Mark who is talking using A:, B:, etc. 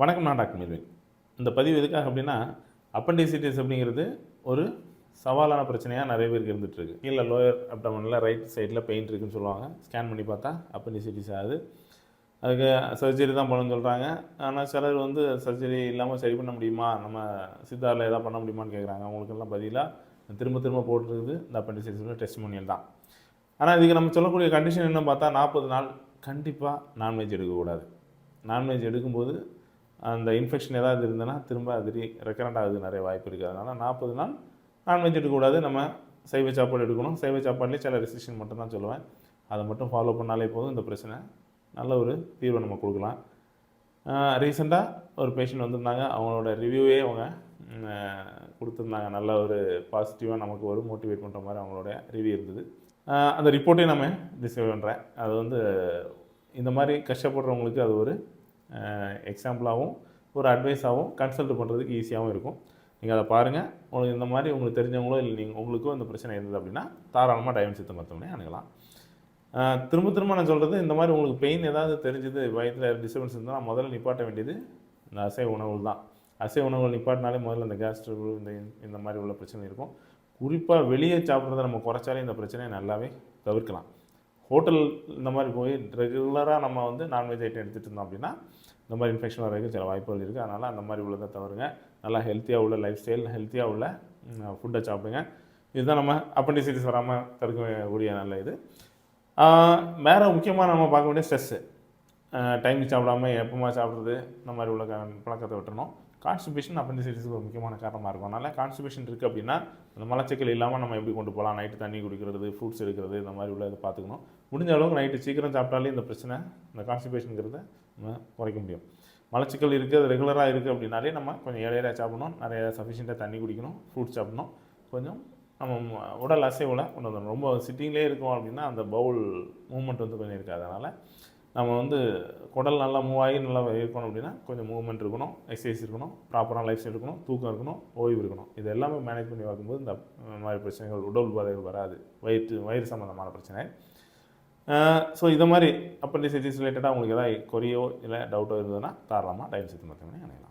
A: வணக்கம் நான் டாக்டர் மில்வின் இந்த பதிவு எதுக்காக அப்படின்னா அப்பண்டிசிட்டிஸ் அப்படிங்கிறது ஒரு சவாலான பிரச்சனையாக நிறைய பேருக்கு இருந்துகிட்ருக்கு கீழே லோயர் அப்டமனில் ரைட் சைடில் பெயின் இருக்குன்னு சொல்லுவாங்க. ஸ்கேன் பண்ணி பார்த்தா அப்பண்டிசிட்டிஸ் ஆகுது. அதுக்கு சர்ஜரி தான் பண்ணணும்னு சொல்கிறாங்க ஆனால் சிலர் வந்து சர்ஜரி இல்லாமல் சரி பண்ண முடியுமா? நம்ம சித்தாரில் எதாவது பண்ண முடியுமான்னு கேட்குறாங்க அவங்களுக்கெல்லாம் பதிலாக திரும்ப திரும்ப போட்டுருக்குது இந்த அப்பண்டிசிட்டிஸ் டெஸ்டிமோனியல் தான். ஆனால் இதுக்கு நம்ம சொல்லக்கூடிய கண்டிஷன் என்ன பார்த்தா நாற்பது நாள் கண்டிப்பாக நான்வெஜ் எடுக்கக்கூடாது. நான்வெஜ் எடுக்கும்போது அந்த இன்ஃபெக்ஷன் ஏதாவது இருந்ததுன்னா திரும்ப அது ரீ ரெக்கரண்ட் ஆகுது நிறைய வாய்ப்பு இருக்குது அதனால் நாற்பது நாள் நான்வெஜ் எடுக்கக்கூடாது. நம்ம சைவ சாப்பாடு எடுக்கணும். சைவ சாப்பாடுலேயே சில ரெஸ்ட்ரிக்ஷன் மட்டும் தான் சொல்லுவேன். அதை மட்டும் ஃபாலோ பண்ணாலே போதும். இந்த பிரச்சனை நல்ல ஒரு தீர்வை நம்ம கொடுக்கலாம். ரீசெண்டாக ஒரு பேஷண்ட் வந்திருந்தாங்க. அவங்களோட ரிவ்யூவே அவங்க கொடுத்துருந்தாங்க. நல்ல ஒரு பாசிட்டிவாக நமக்கு ஒரு மோட்டிவேட் பண்ணுற மாதிரி அவங்களோட ரிவ்யூ இருந்தது. அந்த ரிப்போர்ட்டையும் நம்ம டிஸ்கஸ் பண்ணுறேன் அது வந்து இந்த மாதிரி கஷ்டப்படுறவங்களுக்கு அது ஒரு எக்ஸாம்பிளாகவும் ஒரு அட்வைஸாகவும் கன்சல்ட் பண்ணுறதுக்கு ஈஸியாகவும் இருக்கும். நீங்கள் அதை பாருங்கள் உங்களுக்கு இந்த மாதிரி உங்களுக்கு தெரிஞ்சவங்களோ இல்லை நீங்கள் உங்களுக்கோ இந்த பிரச்சனை இருந்தது அப்படின்னா தாராளமாக டைம் சித்த மருத்துவமனை அணுகலாம். திரும்ப திரும்ப நான் சொல்கிறது இந்த மாதிரி உங்களுக்கு பெயின் ஏதாவது தெரிஞ்சது வயிற்றில் டிஸ்டர்பன்ஸ் இருந்தால் முதல்ல நிப்பாட்ட வேண்டியது இந்த அசைவ உணவுகள் தான். அசைவ உணவுகள் நிப்பாட்டினாலே முதல்ல இந்த கேஸ் ட்ரபிள் இந்த இந்த மாதிரி உள்ள பிரச்சனை இருக்கும். குறிப்பாக வெளியே சாப்பிட்றத நம்ம குறைச்சாலே இந்த பிரச்சனையை நல்லாவே தவிர்க்கலாம். ஹோட்டல் இந்த மாதிரி போய் ரெகுலராக நம்ம வந்து நான்வெஜ் ஐட்டம் எடுத்துகிட்டு இருந்தோம் அப்படின்னா இந்த மாதிரி இன்ஃபெக்ஷன் வரதுக்கு சில வாய்ப்புகள் இருக்குது அதனால் அந்த மாதிரி உள்ளதை தவிருங்க நல்லா ஹெல்த்தியாக உள்ள லைஃப் ஸ்டைல் ஹெல்த்தியாக உள்ள ஃபுட்டை சாப்பிடுங்க. இதுதான் நம்ம அப்பண்டிசிட்டிஸ் வராமல் தடுக்கக்கூடிய நல்ல இது. வேறு முக்கியமாக நம்ம பார்க்க வேண்டிய ஸ்ட்ரெஸ்ஸு டைமுக்கு சாப்பிடாம எப்போமா சாப்பிட்றது? இந்த மாதிரி உள்ள க- பழக்கத்தை விட்டுறணும். கான்ஸ்டிபேஷன் அப்பண்டிசிட்டிஸ்க்கு ஒரு முக்கியமான காரணமாக இருக்கும். அதனால் கான்ஸ்டிபேஷன் இருக்குது அப்படின்னா அந்த மலச்சிக்கல் இல்லாமல் நம்ம எப்படி கொண்டு போகலாம்? நைட்டு தண்ணி குடிக்கிறது ஃப்ரூட்ஸ் எடுக்கிறது இந்த மாதிரி உள்ள இதை பார்த்துக்கணும். முடிஞ்ச அளவுக்கு நைட்டு சீக்கிரம் சாப்பிட்டாலே இந்த பிரச்சனை இந்த கான்ஸ்டிபேஷனுங்கிறத நம்ம குறைக்க முடியும். மலச்சிக்கல் இருக்குது அது ரெகுலராக இருக்குது அப்படின்னாலே நம்ம கொஞ்சம் ஏழையாக சாப்பிடணும். நிறைய சஃபிஷியண்ட்டாக தண்ணி குடிக்கணும் ஃப்ரூட்ஸ் சாப்பிடணும். கொஞ்சம் நம்ம உடல் அசைவில் கொண்டு வந்துடணும். ரொம்ப சிட்டிங்லேயே இருக்கோம் அப்படின்னா அந்த பவுல் மூமெண்ட் வந்து கொஞ்சம் இருக்காது. அதனால் நம்ம வந்து குடல் நல்லா மூவ் ஆகி நல்லா இருக்கணும் அப்படின்னா கொஞ்சம் மூவ்மெண்ட் இருக்கணும் எக்ஸசைஸ் இருக்கணும் ப்ராப்பரான லைஃப் ஸ்டைல் இருக்கணும் தூக்கம் இருக்கணும் ஓய்வு இருக்கணும். இது எல்லாமே மேனேஜ் பண்ணி பார்க்கும்போது இந்த மாதிரி பிரச்சனைகள் உடல் உபாதைகள் வராது. வயிற்று வயிறு சம்மந்தமான பிரச்சனை. ஸோ இதை மாதிரி அப்பண்டிசைட்டிஸ் ரிலேட்டடாக உங்களுக்கு ஏதாவது கொரியோ இல்லை டவுட்டோ இருந்ததுன்னா தாராளமாக டைம் சித்து மருத்துவமனை அணையலாம்